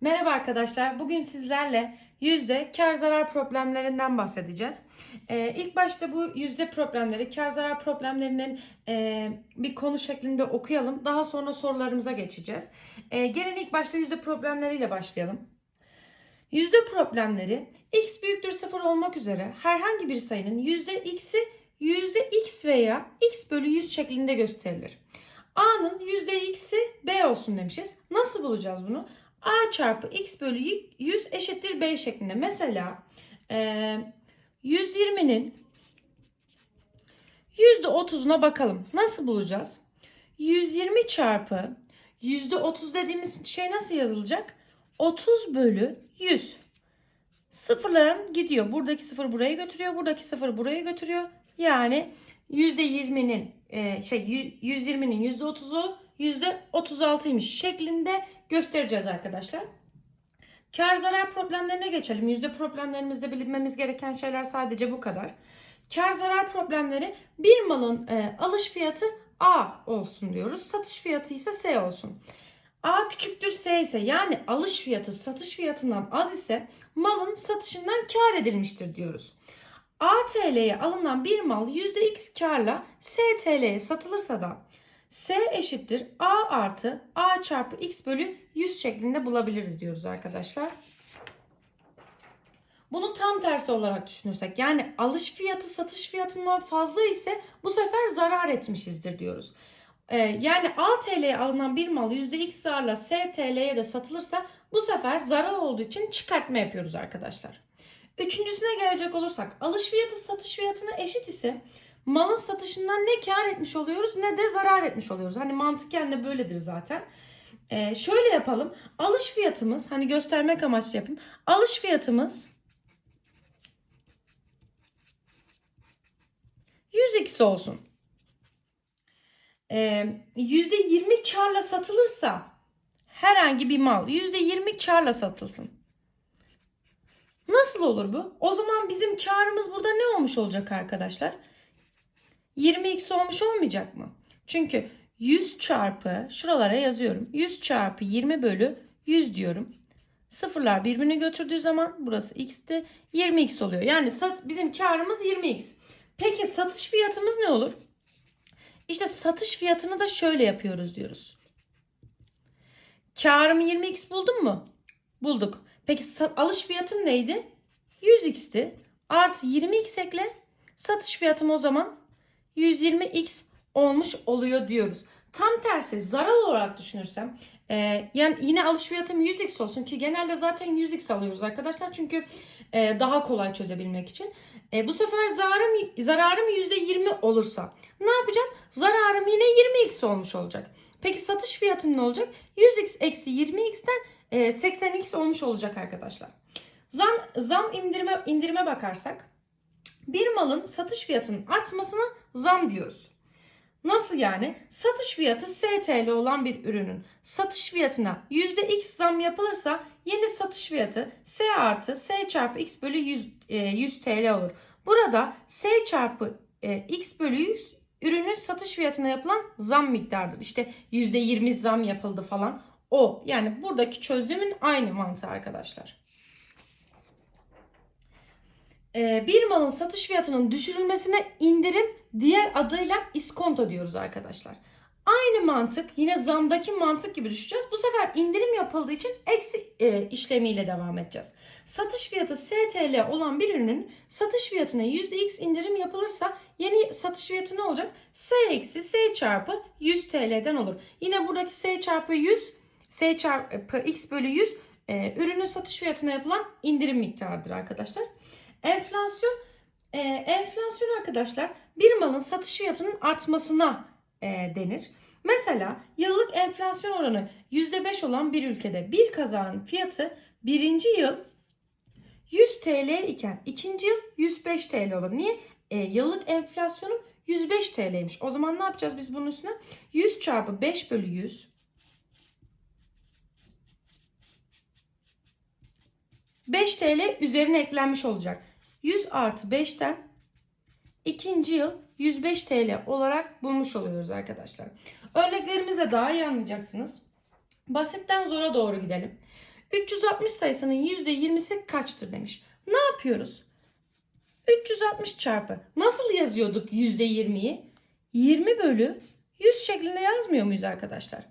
Merhaba arkadaşlar. Bugün sizlerle yüzde kar zarar problemlerinden bahsedeceğiz. Ee, ilk başta bu yüzde problemleri, kar zarar problemlerinin e, bir konu şeklinde okuyalım. Daha sonra sorularımıza geçeceğiz. Ee, gelin ilk başta yüzde problemleriyle başlayalım. Yüzde problemleri x büyüktür 0 olmak üzere herhangi bir sayının yüzde x'i yüzde x veya x bölü 100 şeklinde gösterilir. A'nın yüzde x'i b olsun demişiz. Nasıl bulacağız bunu? A çarpı x bölü 100 eşittir b şeklinde. Mesela e, 120'nin %30'una bakalım. Nasıl bulacağız? 120 çarpı %30 dediğimiz şey nasıl yazılacak? 30 bölü 100. Sıfırlarım gidiyor. Buradaki sıfır buraya götürüyor. Buradaki sıfır buraya götürüyor. Yani %20'nin e, şey 120'nin %30'u %36'ymış şeklinde göstereceğiz arkadaşlar. Kar zarar problemlerine geçelim. Yüzde problemlerimizde bilinmemiz gereken şeyler sadece bu kadar. Kar zarar problemleri bir malın e, alış fiyatı A olsun diyoruz. Satış fiyatı ise S olsun. A küçüktür S ise yani alış fiyatı satış fiyatından az ise malın satışından kar edilmiştir diyoruz. A TL'ye alınan bir mal %X karla S TL'ye satılırsa da S eşittir A artı A çarpı X bölü 100 şeklinde bulabiliriz diyoruz arkadaşlar. Bunu tam tersi olarak düşünürsek yani alış fiyatı satış fiyatından fazla ise bu sefer zarar etmişizdir diyoruz. Ee, yani A TL'ye alınan bir mal %X zarla S TL'ye de satılırsa bu sefer zarar olduğu için çıkartma yapıyoruz arkadaşlar. Üçüncüsüne gelecek olursak alış fiyatı satış fiyatına eşit ise malın satışından ne kar etmiş oluyoruz ne de zarar etmiş oluyoruz. Hani mantıken de böyledir zaten. Ee, şöyle yapalım. Alış fiyatımız hani göstermek amaçlı yapayım. Alış fiyatımız 100x olsun. Ee, %20 karla satılırsa herhangi bir mal %20 karla satılsın. Nasıl olur bu? O zaman bizim karımız burada ne olmuş olacak arkadaşlar? 20x olmuş olmayacak mı? Çünkü 100 çarpı şuralara yazıyorum. 100 çarpı 20 bölü 100 diyorum. Sıfırlar birbirini götürdüğü zaman burası x'ti. 20x oluyor. Yani sat, bizim karımız 20x. Peki satış fiyatımız ne olur? İşte satış fiyatını da şöyle yapıyoruz diyoruz. Karımı 20x buldum mu? Bulduk. Peki alış fiyatım neydi? 100x'ti. Artı 20x ekle. Satış fiyatım o zaman 120x olmuş oluyor diyoruz. Tam tersi zarar olarak düşünürsem e, yani yine alış fiyatım 100x olsun ki genelde zaten 100x alıyoruz arkadaşlar çünkü e, daha kolay çözebilmek için. E, bu sefer zararım, zararım %20 olursa ne yapacağım? Zararım yine 20x olmuş olacak. Peki satış fiyatım ne olacak? 100x eksi 20x'ten e, 80x olmuş olacak arkadaşlar. Zam, zam indirime, indirime bakarsak bir malın satış fiyatının artmasına zam diyoruz. Nasıl yani? Satış fiyatı STL olan bir ürünün satış fiyatına %X zam yapılırsa yeni satış fiyatı S artı S çarpı X bölü 100, e, 100 TL olur. Burada S çarpı e, X bölü 100 ürünün satış fiyatına yapılan zam miktarıdır. İşte %20 zam yapıldı falan. O yani buradaki çözdüğümün aynı mantığı arkadaşlar. Ee, bir malın satış fiyatının düşürülmesine indirim diğer adıyla iskonto diyoruz arkadaşlar. Aynı mantık yine zamdaki mantık gibi düşeceğiz. Bu sefer indirim yapıldığı için eksi e, işlemiyle devam edeceğiz. Satış fiyatı STL olan bir ürünün satış fiyatına %X indirim yapılırsa yeni satış fiyatı ne olacak? S eksi S çarpı 100 TL'den olur. Yine buradaki S çarpı 100 S çarpı X bölü 100 e, ürünün satış fiyatına yapılan indirim miktarıdır arkadaşlar. Enflasyon e, enflasyon arkadaşlar bir malın satış fiyatının artmasına e, denir. Mesela yıllık enflasyon oranı %5 olan bir ülkede bir kazağın fiyatı birinci yıl 100 TL iken ikinci yıl 105 TL olur. Niye? E, yıllık enflasyonum 105 TL'ymiş. O zaman ne yapacağız biz bunun üstüne? 100 çarpı 5 bölü 100 5 TL üzerine eklenmiş olacak. 100 artı 5'ten ikinci yıl 105 TL olarak bulmuş oluyoruz arkadaşlar. Örneklerimizle daha iyi anlayacaksınız. Basitten zora doğru gidelim. 360 sayısının %20'si kaçtır demiş. Ne yapıyoruz? 360 çarpı. Nasıl yazıyorduk %20'yi? 20 bölü 100 şeklinde yazmıyor muyuz arkadaşlar?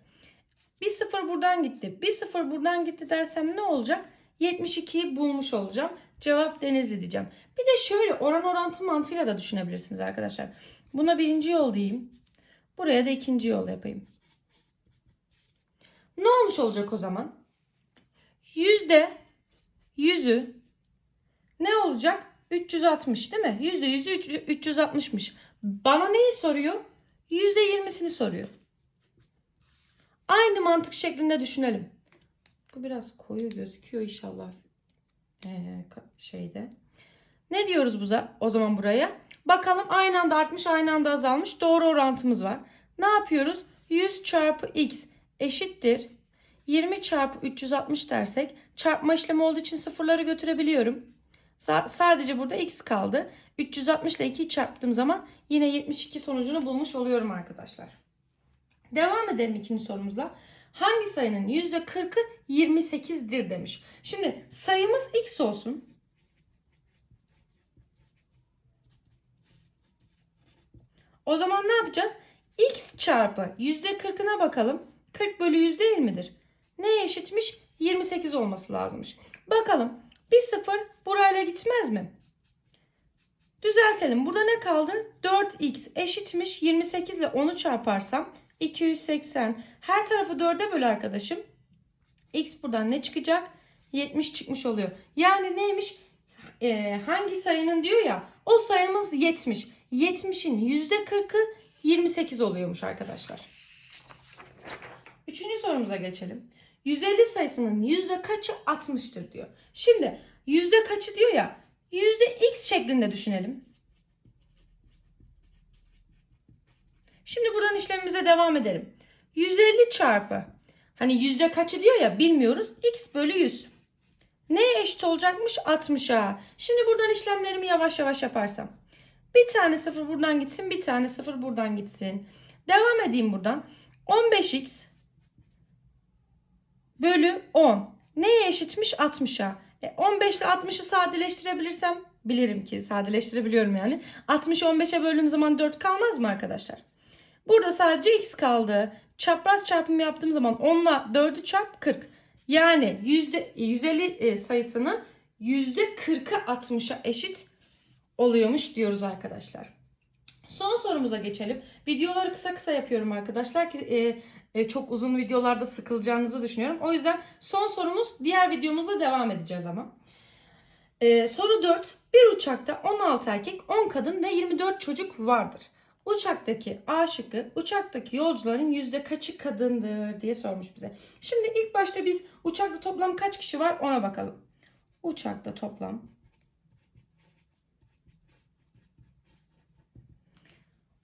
Bir sıfır buradan gitti. Bir sıfır buradan gitti dersem ne olacak? 72'yi bulmuş olacağım. Cevap Denizli diyeceğim. Bir de şöyle oran orantı mantığıyla da düşünebilirsiniz arkadaşlar. Buna birinci yol diyeyim. Buraya da ikinci yol yapayım. Ne olmuş olacak o zaman? Yüzde yüzü ne olacak? 360 değil mi? Yüzde yüzü 360'mış. Bana neyi soruyor? Yüzde yirmisini soruyor. Aynı mantık şeklinde düşünelim. Bu biraz koyu gözüküyor inşallah. Ee, şeyde. Ne diyoruz buza? O zaman buraya. Bakalım aynı anda artmış aynı anda azalmış. Doğru orantımız var. Ne yapıyoruz? 100 çarpı x eşittir. 20 çarpı 360 dersek çarpma işlemi olduğu için sıfırları götürebiliyorum. Sa- sadece burada x kaldı. 360 ile 2'yi çarptığım zaman yine 72 sonucunu bulmuş oluyorum arkadaşlar. Devam edelim ikinci sorumuzla. Hangi sayının %40'ı 28'dir demiş. Şimdi sayımız x olsun. O zaman ne yapacağız? x çarpı %40'ına bakalım. 40 bölü 100 değil midir? Neye eşitmiş? 28 olması lazımmış. Bakalım. Bir sıfır burayla gitmez mi? Düzeltelim. Burada ne kaldı? 4x eşitmiş. 28 ile 10'u çarparsam 280. Her tarafı 4'e böl arkadaşım. X buradan ne çıkacak? 70 çıkmış oluyor. Yani neymiş? Ee, hangi sayının diyor ya o sayımız 70. 70'in %40'ı 28 oluyormuş arkadaşlar. Üçüncü sorumuza geçelim. 150 sayısının yüzde kaçı 60'tır diyor. Şimdi yüzde kaçı diyor ya yüzde x şeklinde düşünelim. Şimdi buradan işlemimize devam edelim. 150 çarpı hani yüzde kaçı diyor ya bilmiyoruz x bölü 100. Neye eşit olacakmış? 60'a. Şimdi buradan işlemlerimi yavaş yavaş yaparsam. Bir tane sıfır buradan gitsin bir tane sıfır buradan gitsin. Devam edeyim buradan. 15x bölü 10. Neye eşitmiş? 60'a. E 15 ile 60'ı sadeleştirebilirsem bilirim ki sadeleştirebiliyorum yani. 60'ı 15'e böldüğüm zaman 4 kalmaz mı arkadaşlar? Burada sadece x kaldı. Çapraz çarpımı yaptığım zaman 10 ile 4'ü çarp 40. Yani yüzde, 150 e, sayısının %40'ı 60'a eşit oluyormuş diyoruz arkadaşlar. Son sorumuza geçelim. Videoları kısa kısa yapıyorum arkadaşlar ki e, e, çok uzun videolarda sıkılacağınızı düşünüyorum. O yüzden son sorumuz diğer videomuzda devam edeceğiz ama. E, soru 4. Bir uçakta 16 erkek, 10 kadın ve 24 çocuk vardır. Uçaktaki A şıkkı uçaktaki yolcuların yüzde kaçı kadındır diye sormuş bize. Şimdi ilk başta biz uçakta toplam kaç kişi var ona bakalım. Uçakta toplam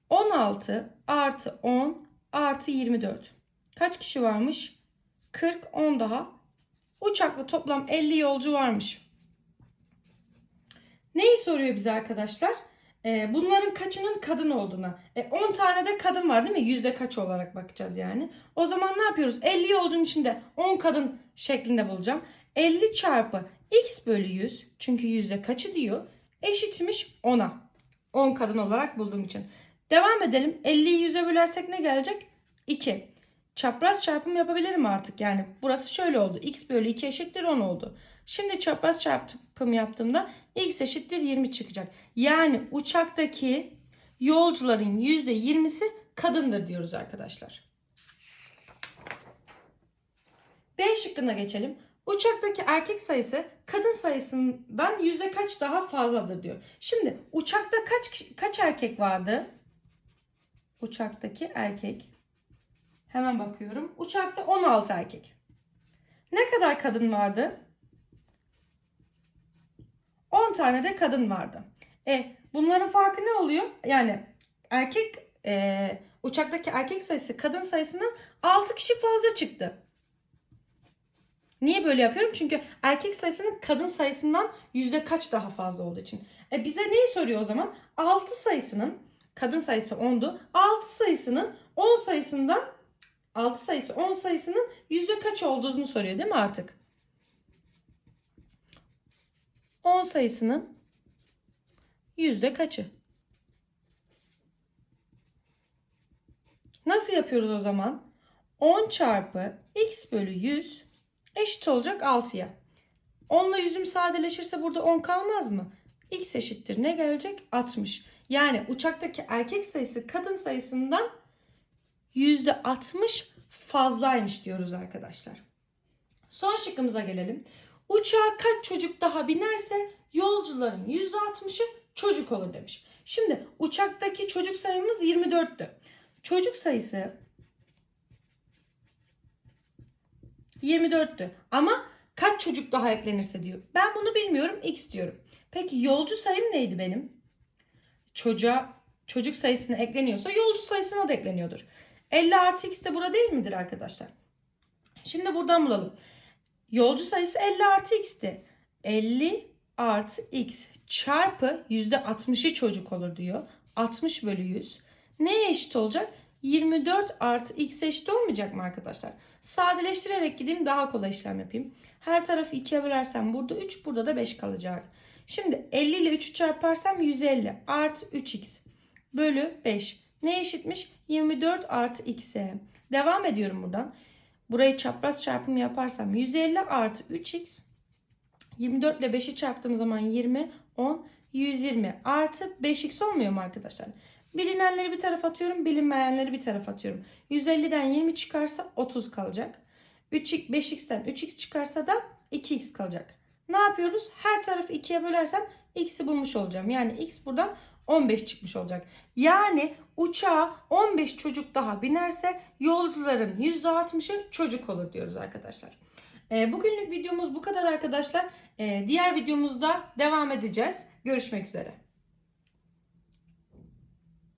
16 artı 10 artı 24. Kaç kişi varmış? 40, 10 daha. Uçakla toplam 50 yolcu varmış. Neyi soruyor bize arkadaşlar? Ee, bunların kaçının kadın olduğuna. E, 10 tane de kadın var değil mi? Yüzde kaç olarak bakacağız yani. O zaman ne yapıyoruz? 50 yolcunun içinde 10 kadın şeklinde bulacağım. 50 çarpı x bölü 100 çünkü yüzde kaçı diyor eşitmiş 10'a. 10 kadın olarak bulduğum için. Devam edelim. 50'yi 100'e bölersek ne gelecek? 2. Çapraz çarpım yapabilirim artık. Yani burası şöyle oldu. x bölü 2 eşittir 10 oldu. Şimdi çapraz çarpım yaptığımda x eşittir 20 çıkacak. Yani uçaktaki yolcuların %20'si kadındır diyoruz arkadaşlar. B şıkkına geçelim. Uçaktaki erkek sayısı kadın sayısından yüzde kaç daha fazladır diyor. Şimdi uçakta kaç kaç erkek vardı? Uçaktaki erkek. Hemen bakıyorum. Uçakta 16 erkek. Ne kadar kadın vardı? 10 tane de kadın vardı. E bunların farkı ne oluyor? Yani erkek e, uçaktaki erkek sayısı kadın sayısının 6 kişi fazla çıktı. Niye böyle yapıyorum? Çünkü erkek sayısının kadın sayısından yüzde kaç daha fazla olduğu için. E bize neyi soruyor o zaman? 6 sayısının kadın sayısı 10'du. 6 sayısının 10 sayısından 6 sayısı 10 sayısının yüzde kaç olduğunu soruyor değil mi artık? 10 sayısının yüzde kaçı? Nasıl yapıyoruz o zaman? 10 çarpı x bölü 100 eşit olacak 6'ya. 10 ile 100'üm sadeleşirse burada 10 kalmaz mı? x eşittir ne gelecek? 60. Yani uçaktaki erkek sayısı kadın sayısından %60 fazlaymış diyoruz arkadaşlar. Son şıkkımıza gelelim. Uçağa kaç çocuk daha binerse yolcuların %60'ı çocuk olur demiş. Şimdi uçaktaki çocuk sayımız 24'tü. Çocuk sayısı 24'tü. Ama kaç çocuk daha eklenirse diyor. Ben bunu bilmiyorum. X diyorum. Peki yolcu sayım neydi benim? Çocuğa çocuk sayısına ekleniyorsa yolcu sayısına da ekleniyordur. 50 artı x de burada değil midir arkadaşlar? Şimdi buradan bulalım. Yolcu sayısı 50 artı x'ti. 50 artı x çarpı %60'ı çocuk olur diyor. 60 bölü 100. Neye eşit olacak? 24 artı x eşit olmayacak mı arkadaşlar? Sadeleştirerek gideyim daha kolay işlem yapayım. Her tarafı 2'ye bölersem burada 3 burada da 5 kalacak. Şimdi 50 ile 3'ü çarparsam 150 artı 3x bölü 5. Ne eşitmiş? 24 artı x'e. Devam ediyorum buradan. Burayı çapraz çarpım yaparsam 150 artı 3x 24 ile 5'i çarptığım zaman 20, 10, 120 artı 5x olmuyor mu arkadaşlar? Bilinenleri bir tarafa atıyorum, bilinmeyenleri bir tarafa atıyorum. 150'den 20 çıkarsa 30 kalacak. 3, 5x'ten 3x çıkarsa da 2x kalacak. Ne yapıyoruz? Her tarafı 2'ye bölersem x'i bulmuş olacağım. Yani x buradan 15 çıkmış olacak. Yani uçağa 15 çocuk daha binerse yolcuların %60'ı çocuk olur diyoruz arkadaşlar. E, bugünlük videomuz bu kadar arkadaşlar. E, diğer videomuzda devam edeceğiz. Görüşmek üzere.